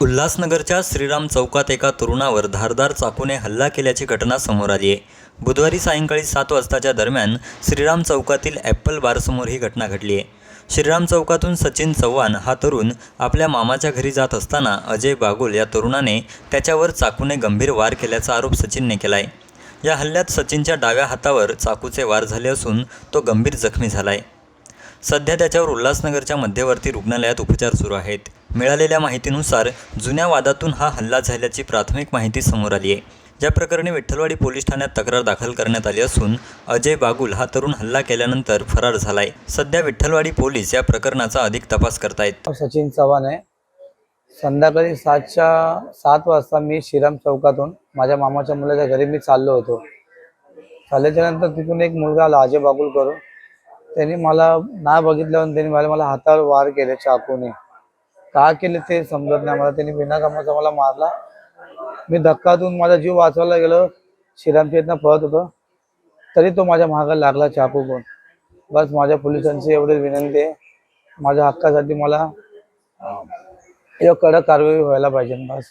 उल्हासनगरच्या श्रीराम चौकात एका तरुणावर धारदार चाकूने हल्ला केल्याची घटना समोर आली आहे. बुधवारी सायंकाळी सात वाजताच्या दरम्यान श्रीराम चौकातील ॲपल बारसमोर ही घटना घडली आहे. श्रीराम चौकातून सचिन चव्हाण हा तरुण आपल्या मामाच्या घरी जात असताना अजय बागुल या तरुणाने त्याच्यावर चाकूने गंभीर वार केल्याचा आरोप सचिनने केला आहे या हल्ल्यात सचिनच्या डाव्या हातावर चाकूचे वार झाले असून तो गंभीर जखमी झाला आहे सध्या त्याच्यावर उल्हासनगरच्या मध्यवर्ती रुग्णालयात उपचार सुरू आहेत. मिळालेल्या माहितीनुसार जुन्या वादातून हा हल्ला झाल्याची प्राथमिक माहिती समोर आली आहे. ज्या प्रकरणी विठ्ठलवाडी पोलीस ठाण्यात तक्रार दाखल करण्यात आली असून अजय बागुल हा तरुण हल्ला केल्यानंतर फरार झालाय. सध्या विठ्ठलवाडी पोलीस या प्रकरणाचा अधिक तपास करतायत. सचिन चव्हाण आहे. संध्याकाळी सातच्या सात वाजता मी श्रीराम चौकातून माझ्या मामाच्या मुलाच्या घरी मी चाललो होतो. चालल्याच्या नंतर तिथून एक मुलगा आला अजय बागुल करून त्यांनी मला ना बघितल्यावर त्यांनी मला मला हातावर वार केले चाकूने. का केले ते समजत नाही. मला त्यांनी बिनाकामाचा मला मारला. मी धक्कातून माझा जीव वाचवायला गेलो. श्रीरामच्या इथनं पळत होतो. तरी तो माझ्या मागं लागला चाकू पण. बस माझ्या पोलिसांची एवढी विनंती आहे. माझ्या हक्कासाठी मला एक कडक कारवाई व्हायला पाहिजे. बस.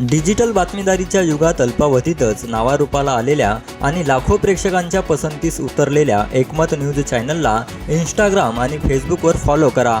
डिजिटल बातमीदारीच्या युगात अल्पावधीतच नावारूपाला आलेल्या आणि लाखो प्रेक्षकांच्या पसंतीस उतरलेल्या एकमत न्यूज चॅनलला इंस्टाग्राम आणि फेसबुकवर फॉलो करा.